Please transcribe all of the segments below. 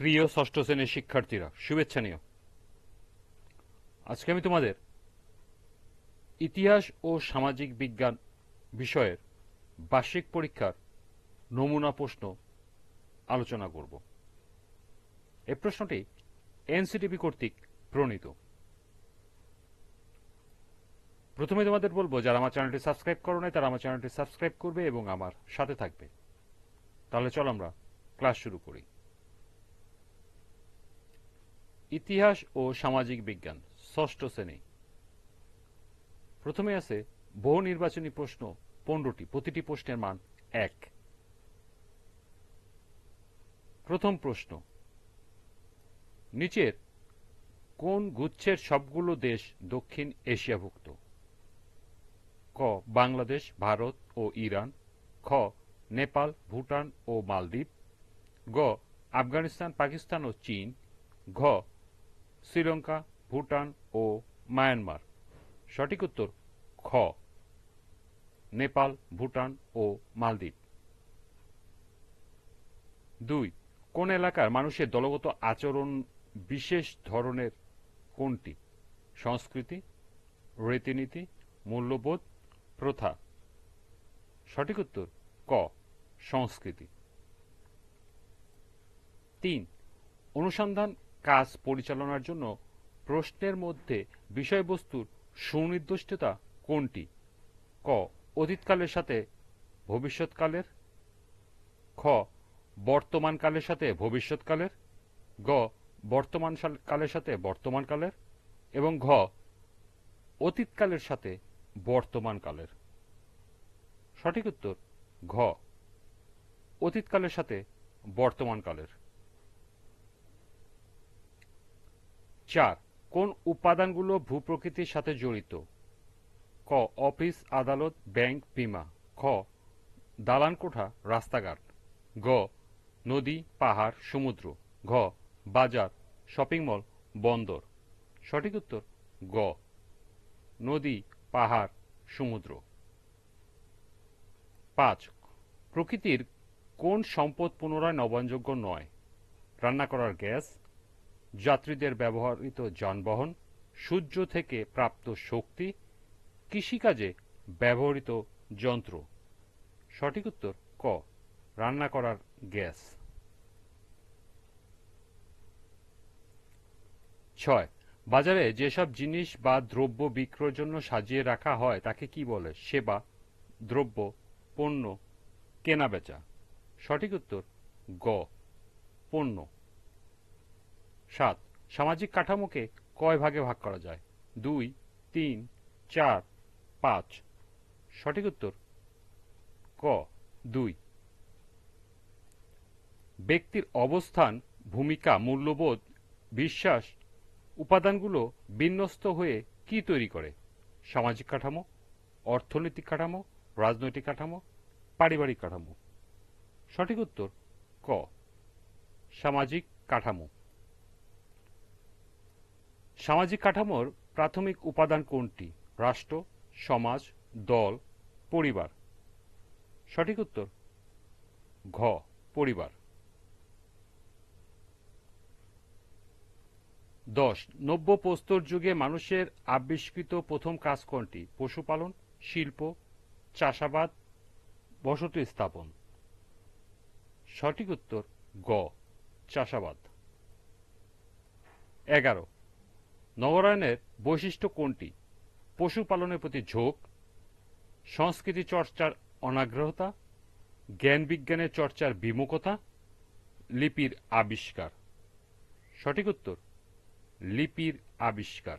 প্রিয় ষষ্ঠ শ্রেণির শিক্ষার্থীরা, শুভেচ্ছা নিও। আজকে আমি তোমাদের ইতিহাস ও সামাজিক বিজ্ঞান বিষয়ের বার্ষিক পরীক্ষার নমুনা প্রশ্ন আলোচনা করব। এই প্রশ্নটি এনসিটিভি কর্তৃক প্রণীত। প্রথমে তোমাদের বলব, যারা আমার চ্যানেলটি সাবস্ক্রাইব করো নাই, তারা আমার চ্যানেলটি সাবস্ক্রাইব করবে এবং আমার সাথে থাকবে। তাহলে চলো আমরা ক্লাস শুরু করি। ইতিহাস ও সামাজিক বিজ্ঞান, ষষ্ঠ শ্রেণি। প্রথমে আছে বহু নির্বাচনী প্রশ্ন, পনেরোটি, প্রতিটি প্রশ্নের মান এক। প্রথম প্রশ্ন, নিচের কোন গুচ্ছের সবগুলো দেশ দক্ষিণ এশিয়াভুক্ত? ক, বাংলাদেশ, ভারত ও ইরান। খ, নেপাল, ভুটান ও মালদ্বীপ। গ, আফগানিস্তান, পাকিস্তান ও চীন। ঘ শ্রীলঙ্কা, ভুটান ও মায়ানমার। সঠিক উত্তর, খ। নেপাল, ভুটান ও মালদ্বীপ। দুই। কোন এলাকার মানুষের দলগত আচরণ বিশেষ ধরনের কোনটি? সংস্কৃতি, রীতিনীতি, মূল্যবোধ, প্রথা। সঠিক উত্তর, ক। সংস্কৃতি। তিন। অনুসন্ধান কাজ পরিচালনার জন্য প্রশ্নের মধ্যে বিষয়বস্তুর সুনির্দিষ্টতা কোনটি? ক, অতীতকালের সাথে ভবিষ্যৎকালের। খ, বর্তমানকালের সাথে ভবিষ্যৎকালের। গ বর্তমান কালের সাথে বর্তমানকালের। এবং ঘ, অতীতকালের সাথে বর্তমানকালের। সঠিক উত্তর, ঘ, অতীতকালের সাথে বর্তমানকালের। চার, কোন উপাদানগুলো ভূপ্রকৃতির সাথে জড়িত? ক, অফিস, আদালত, ব্যাংক, বিমা। খ, দালান কোঠা, রাস্তাঘাট। গ, নদী, পাহাড়, সমুদ্র। ঘ, বাজার, শপিং মল, বন্দর। সঠিক উত্তর, গ, নদী, পাহাড়, সমুদ্র। পাঁচ, প্রকৃতির কোন সম্পদ পুনরায় নবায়নযোগ্য নয়? রান্না করার গ্যাস যাত্রীদের ব্যবহৃত যানবাহন, সূর্য থেকে প্রাপ্ত শক্তি, কৃষিকাজে ব্যবহৃত যন্ত্র। সঠিক উত্তর, ক, রান্না করার গ্যাস। ছয়, বাজারে যেসব জিনিস বা দ্রব্য বিক্রয়ের জন্য সাজিয়ে রাখা হয়, তাকে কি বলে? সেবা, দ্রব্য, পণ্য, কেনাবেচা। সঠিক উত্তর, গ, পণ্য। সাত, সামাজিক কাঠামোকে কয় ভাগে ভাগ করা যায়? দুই, তিন, চার, পাঁচ। সঠিক উত্তর? ক, দুই। ব্যক্তির অবস্থান, ভূমিকা, মূল্যবোধ, বিশ্বাস, উপাদানগুলো বিন্যস্ত হয়ে কি তৈরি করে? সামাজিক কাঠামো, অর্থনৈতিক কাঠামো, রাজনৈতিক কাঠামো, পারিবারিক কাঠামো। সঠিক উত্তর? ক। সামাজিক কাঠামো। সামাজিক কাঠামোর প্রাথমিক উপাদান কোনটি? রাষ্ট্র, সমাজ, দল, পরিবার। সঠিক উত্তর, ঘ, পরিবার। দশ, নব্য প্রস্তর যুগে মানুষের আবিষ্কৃত প্রথম কাজ কোনটি? পশুপালন, শিল্প, চাষাবাদ, বসতি স্থাপন। সঠিক উত্তর, গ, চাষাবাদ। এগারো নগরায়নের বৈশিষ্ট্য কোনটি? পশুপালনের প্রতি ঝোঁক, সংস্কৃতি চর্চার অনাগ্রহতা, জ্ঞান বিজ্ঞানের চর্চার বিমুখতা, লিপির আবিষ্কার। সঠিক উত্তর, লিপির আবিষ্কার।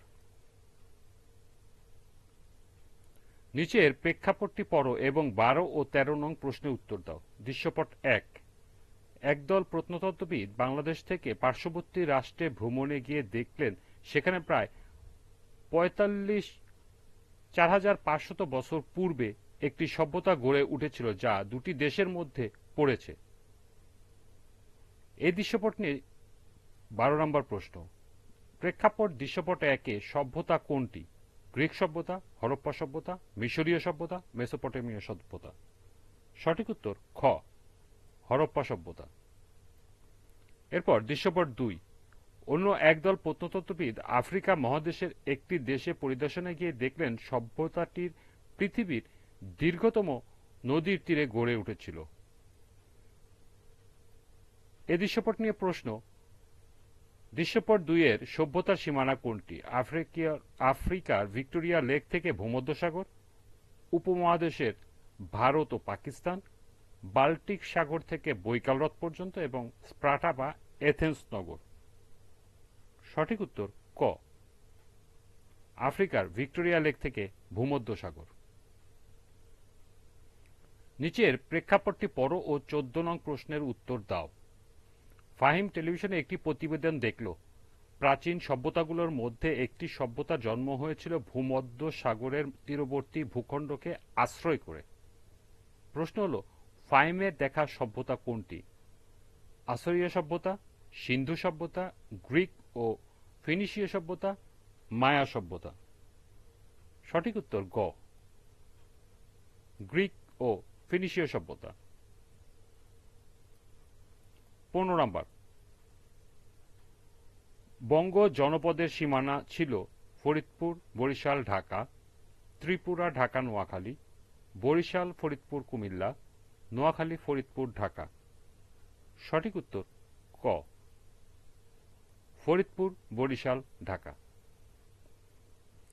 নিচের প্রেক্ষাপটটি পড়ো এবং বারো ও তেরো নং প্রশ্নের উত্তর দাও। দৃশ্যপট এক। একদল প্রত্নতত্ত্ববিদ বাংলাদেশ থেকে পার্শ্ববর্তী রাষ্ট্রে ভ্রমণে গিয়ে দেখলেন সেখানে প্রায় পঁয়তাল্লিশ চার হাজার পাঁচশত বছর পূর্বে একটি সভ্যতা গড়ে উঠেছিল যা দুটি দেশের মধ্যে পড়েছে। এই দৃশ্যপট নিয়ে বারো নম্বর প্রশ্ন। প্রেক্ষাপট দৃশ্যপট একে সভ্যতা কোনটি? গ্রিক সভ্যতা, হরপ্পা সভ্যতা, মিশরীয় সভ্যতা, মেসোপটেমীয় সভ্যতা? সঠিক উত্তর, খ, হরপ্পা সভ্যতা। এরপর দৃশ্যপট দুই। অন্য একদল প্রত্নতত্ত্ববিদ আফ্রিকা মহাদেশের একটি দেশে পরিদর্শনে গিয়ে দেখলেন সভ্যতাটির পৃথিবীর দীর্ঘতম নদীর তীরে গড়ে উঠেছিল। এ দৃশ্যপট নিয়ে প্রশ্ন। দৃশ্যপট দুইয়ের সভ্যতার সীমানা কোনটি? আফ্রিকার আফ্রিকার ভিক্টোরিয়া লেক থেকে ভূমধ্যসাগর, উপমহাদেশের ভারত ও পাকিস্তান, বাল্টিক সাগর থেকে বৈকাল পর্যন্ত এবং স্প্রাটা বা এথেন্স নগর। সঠিক উত্তর, ক। আফ্রিকার ভিক্টোরিয়া লেক থেকে ভূমধ্যসাগর। নিচের প্রেক্ষাপটটি পড়ো ও চোদ্দ নং প্রশ্নের উত্তর দাও। ফাহিম টেলিভিশনে একটি প্রতিবেদন দেখল। প্রাচীন সভ্যতাগুলোর মধ্যে একটি সভ্যতার জন্ম হয়েছিল ভূমধ্য সাগরের তীরবর্তী ভূখণ্ডকে আশ্রয় করে। প্রশ্ন হল, ফাহিমের দেখা সভ্যতা কোনটি? আসরিয়া সভ্যতা, সিন্ধু সভ্যতা, গ্রিক ও ফিনিশীয় সভ্যতা, মায়া সভ্যতা। সঠিক উত্তর গ। গ্রিক ও ফিনিশীয় সভ্যতা। পনেরো নম্বর। বঙ্গ জনপদের সীমানা ছিল ফরিদপুর, বরিশাল, ঢাকা, ত্রিপুরা, ঢাকা, নোয়াখালী, বরিশাল, ফরিদপুর, কুমিল্লা, নোয়াখালী, ফরিদপুর, ঢাকা। সঠিক উত্তর ক। ফরিদপুর, বরিশাল, ঢাকা।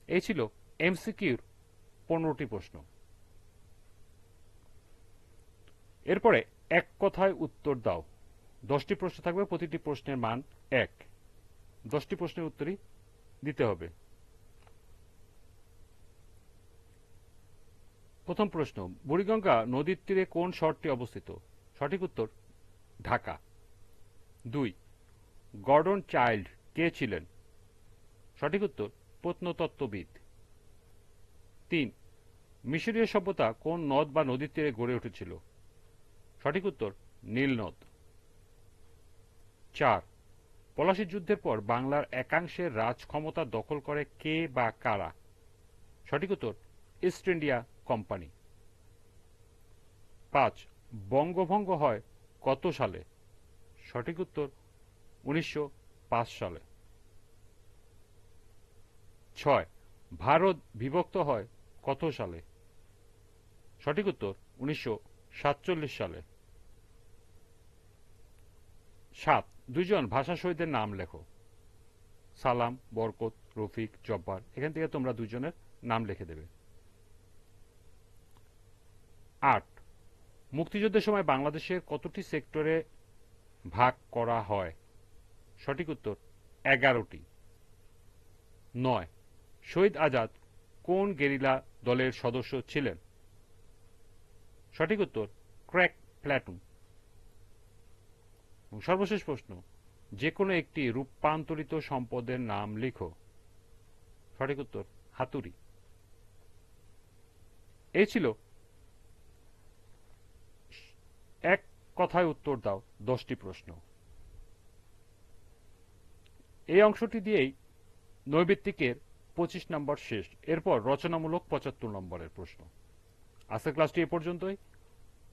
এই ছিল এমসিকিউর পনেরোটি প্রশ্ন। এরপরে এক কথায় উত্তর দাও। দশটি প্রশ্ন থাকবে, প্রতিটি প্রশ্নের মান এক। দশটি প্রশ্নের উত্তরই দিতে হবে। প্রথম প্রশ্ন, বুড়িগঙ্গা নদীর তীরে কোন শহরটি অবস্থিত? সঠিক উত্তর, ঢাকা। দুই গর্ডন চাইল্ড কে ছিলেন? সঠিক উত্তর, প্রত্নতত্ত্ববিদ। তিন, মিশরীয় সভ্যতা কোন নদ বা নদীর তীরে গড়ে উঠেছিল? সঠিক উত্তর, নীল নদ। চার পলাশির যুদ্ধের পর বাংলার একাংশের রাজ ক্ষমতা দখল করে কে বা কারা? সঠিক উত্তর, ইস্ট ইন্ডিয়া কোম্পানি। পাঁচ, বঙ্গভঙ্গ হয় কত সালে? সঠিক উত্তর উনিশশো পাঁচ সালে। ছয়, ভারত বিভক্ত হয় কত সালে? সঠিক উত্তর উনিশশো সালে। সাত দুজন ভাষা শহীদের নাম লেখো। সালাম, বরকত, রফিক, জব্বার, এখান থেকে তোমরা দুজনের নাম লিখে দেবে। আট, মুক্তিযুদ্ধের সময় বাংলাদেশের কতটি সেক্টরে ভাগ করা হয়? সঠিক উত্তর, এগারোটি। নয়, শহীদ আজাদ কোন গেরিলা দলের সদস্য ছিলেন? সঠিক উত্তর, ক্র্যাক প্ল্যাটুন। সর্বশেষ প্রশ্ন যে কোনো একটি রূপান্তরিত সম্পদের নাম লিখো। সঠিক উত্তর, হাতুড়ি। এই ছিল এক কথায় উত্তর দাও, দশটি প্রশ্ন। এই অংশটি দিয়েই নৈবিত্তিকের পঁচিশ নম্বর শেষ, এরপর রচনামূলক পঁচাত্তর নম্বরের প্রশ্ন। আজকের ক্লাসটি এ পর্যন্তই।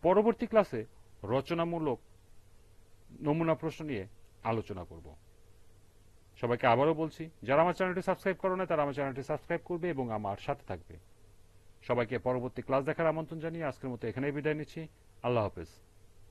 পরবর্তী ক্লাসে রচনামূলক নমুনা প্রশ্ন নিয়ে আলোচনা করব। সবাইকে আবারও বলছি, যারা আমার চ্যানেলটি সাবস্ক্রাইব করো না তারা আমার চ্যানেলটি সাবস্ক্রাইব করবে এবং আমার সাথে থাকবে। সবাইকে পরবর্তী ক্লাস দেখার আমন্ত্রণ জানিয়ে আজকের মতো এখানেই বিদায় নিচ্ছি। আল্লাহ হাফেজ।